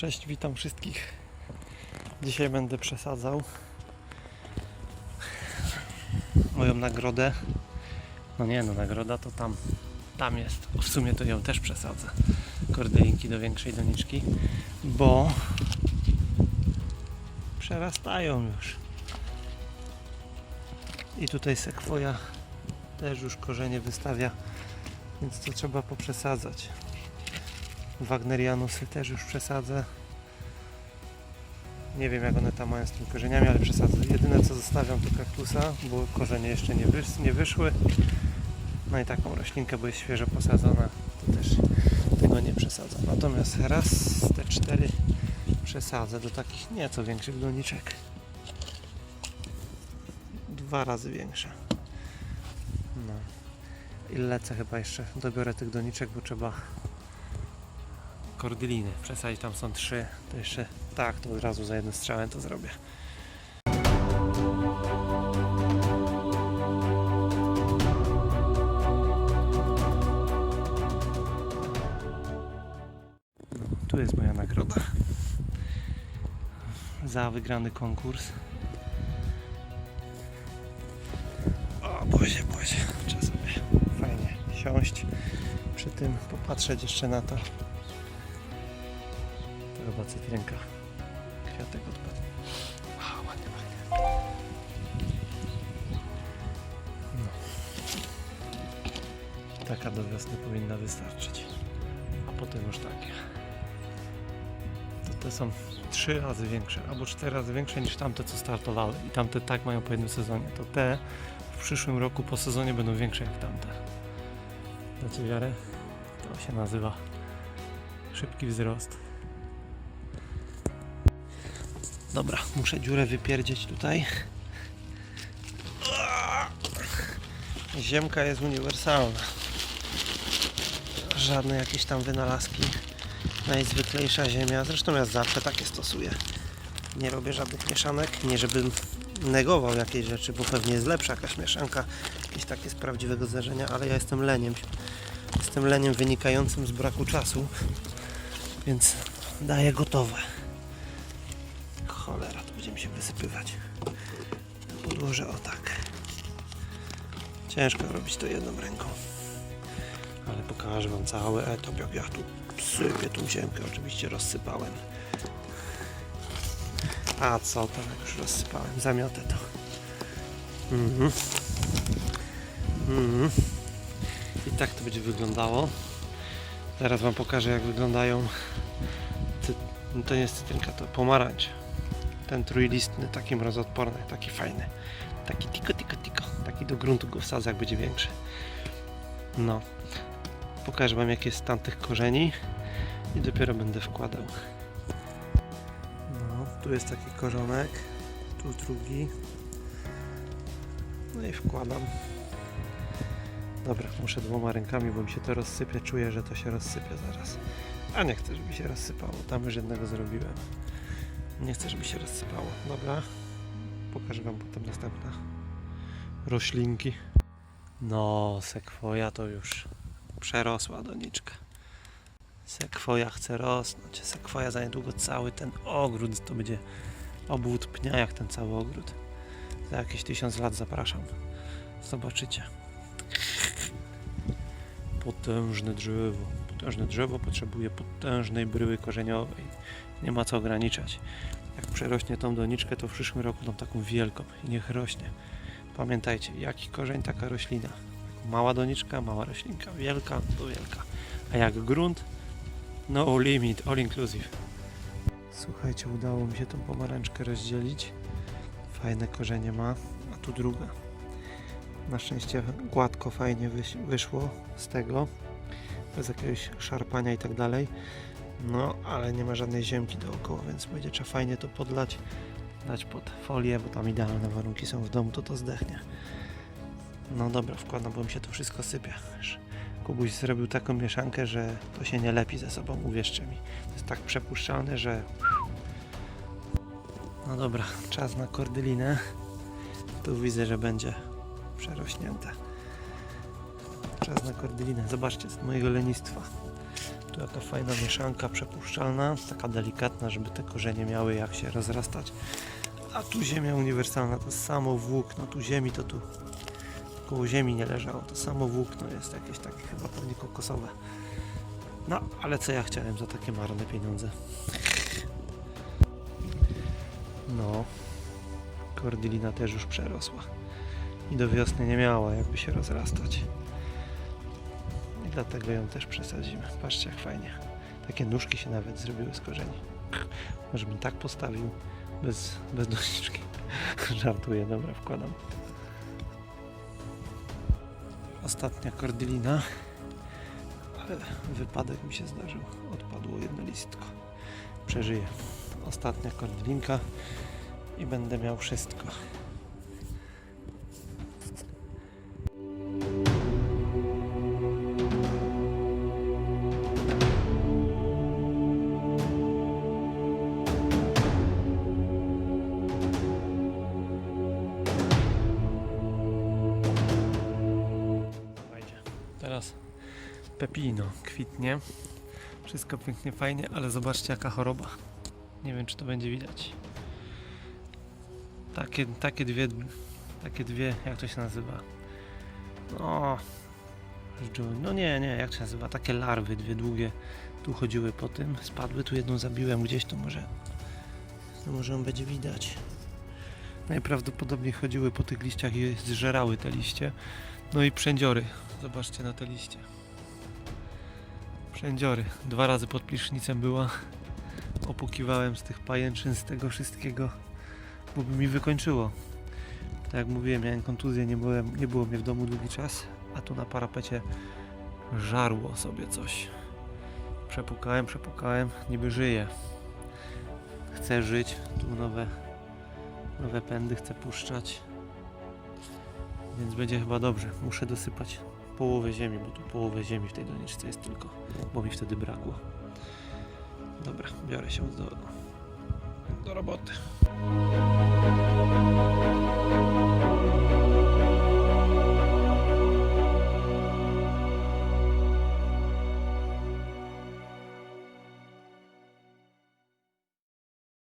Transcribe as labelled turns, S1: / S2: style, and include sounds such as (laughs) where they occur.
S1: Cześć, witam wszystkich. Dzisiaj będę przesadzał moją nagrodę. No nie, no nagroda to tam, tam jest. W sumie to ją też przesadzę. Kordelinki do większej doniczki, bo przerastają już. I tutaj sekwoja też już korzenie wystawia, więc to trzeba poprzesadzać. Wagnerianusy też już przesadzę. Nie wiem jak one tam mają z tymi korzeniami, ale przesadzę. Jedyne co zostawiam to kaktusa, bo korzenie jeszcze nie, nie wyszły. No i taką roślinkę, bo jest świeżo posadzona, to też tego nie przesadzam. Natomiast raz te cztery przesadzę do takich nieco większych doniczek. Dwa razy większe. No. I lecę chyba jeszcze, dobiorę tych doniczek, bo trzeba kordyliny. Przesadzić tam są trzy, to jeszcze tak, to od razu za jednym strzałem to zrobię. Tu jest moja nagroda za wygrany konkurs. O Bozie, Bozie, trzeba sobie fajnie siąść przy tym, popatrzeć jeszcze na to. Chyba cytrynka. Kwiatek odpadł. A, ładnie pachnie. No. Taka do wiosny powinna wystarczyć. A potem już takie. To te są trzy razy większe, albo cztery razy większe niż tamte, co startowały. I tamte tak mają po jednym sezonie. To te w przyszłym roku po sezonie będą większe jak tamte. Dacie wiarę? To się nazywa szybki wzrost. Dobra, muszę dziurę wypierdzieć tutaj. Ziemka jest uniwersalna. Żadne jakieś tam wynalazki. Najzwyklejsza ziemia. Zresztą ja zawsze takie stosuję. Nie robię żadnych mieszanek. Nie żebym negował jakiejś rzeczy, bo pewnie jest lepsza jakaś mieszanka. Jakieś takie z prawdziwego zdarzenia, ale ja jestem leniem. Jestem leniem wynikającym z braku czasu. Więc daję gotowe. Cholera, to będziemy się wysypywać. Podłożę o tak. Ciężko robić to jedną ręką. Ale pokażę Wam cały etap, jak ja tu sypię tą ziemkę. Oczywiście rozsypałem. A co tam, jak już rozsypałem? Zamiotę to. Mhm. Mhm. I tak to będzie wyglądało. Zaraz Wam pokażę, jak wyglądają. No To nie jest cytrynka, to pomarańcz ten trójlistny, taki mrozoodporny, taki fajny. Taki tiko, tiko, tiko. Taki do gruntu go wsadzę, jak będzie większy. No. Pokażę Wam, jaki jest stan tych korzeni i dopiero będę wkładał. No, tu jest taki korzonek, tu drugi. No i wkładam. Dobra, muszę dwoma rękami, bo mi się to rozsypie. Czuję, że to się rozsypie zaraz. A nie chcę, żeby się rozsypało. Tam już jednego zrobiłem. Nie chcę, żeby się rozsypało. Dobra. Pokażę Wam potem następne roślinki. No, sekwoja to już przerosła doniczka. Sekwoja chce rosnąć. Sekwoja za niedługo cały ten ogród to będzie obłód pnia jak ten cały ogród. Za jakieś tysiąc lat zapraszam. Zobaczycie. Potężne drzewo. Potężne drzewo potrzebuje potężnej bryły korzeniowej. Nie ma co ograniczać. Jak przerośnie tą doniczkę, to w przyszłym roku tą taką wielką i niech rośnie. Pamiętajcie, jaki korzeń, taka roślina. Mała doniczka, mała roślinka, wielka to wielka. A jak grunt, no limit, all inclusive. Słuchajcie, udało mi się tą pomarańczkę rozdzielić. Fajne korzenie ma, a tu druga. Na szczęście gładko, fajnie wyszło z tego, bez jakiegoś szarpania i tak dalej. No, ale nie ma żadnej ziemki dookoła, więc będzie trzeba fajnie to podlać, dać pod folię, bo tam idealne warunki są w domu, to to zdechnie. No dobra, wkładam, bo mi się to wszystko. Wiesz, Kubuś zrobił taką mieszankę, że to się nie lepi ze sobą, uwierzcie mi. To jest tak przepuszczalne, że... No dobra, czas na kordylinę. Tu widzę, że będzie przerośnięte. Czas na kordylinę. Zobaczcie, z mojego lenistwa. Tu jaka fajna mieszanka przepuszczalna, taka delikatna, żeby te korzenie miały jak się rozrastać. A tu ziemia uniwersalna, to samo włókno, tu ziemi to tu koło ziemi nie leżało, to samo włókno jest jakieś takie chyba pewnie kokosowe. No, ale co ja chciałem za takie marne pieniądze? No, kordylina też już przerosła i do wiosny nie miała jakby się rozrastać. Dlatego ją też przesadzimy. Patrzcie jak fajnie. Takie nóżki się nawet zrobiły z korzeni. Może bym tak postawił bez, bez doniczki. (laughs) Żartuję, dobra, wkładam. Ostatnia kordylina. Ale wypadek mi się zdarzył. Odpadło jedno listko. Przeżyję. Ostatnia kordylinka i będę miał wszystko. Pepino kwitnie. Wszystko pięknie, fajnie, ale zobaczcie jaka choroba. Nie wiem czy to będzie widać. Takie, takie dwie, takie dwie, jak to się nazywa? No, no nie, nie, jak się nazywa? Takie larwy, dwie długie, tu chodziły po tym, spadły, tu jedną zabiłem gdzieś, to może, to może ją będzie widać. Najprawdopodobniej chodziły po tych liściach i zżerały te liście. No i przędziory, zobaczcie na te liście. Przędziory, dwa razy pod plisznicem była, opukiwałem z tych pajęczyn, z tego wszystkiego bo by mi wykończyło. Tak jak mówiłem, miałem kontuzję, nie, byłem, nie było mnie w domu długi czas, a tu na parapecie żarło sobie coś. Przepukałem, przepukałem, niby żyję. Chcę żyć, tu nowe, nowe pędy chcę puszczać. Więc będzie chyba dobrze. Muszę dosypać połowę ziemi, bo tu połowę ziemi w tej doniczce jest tylko, bo mi wtedy brakło. Dobra, biorę się do, do roboty.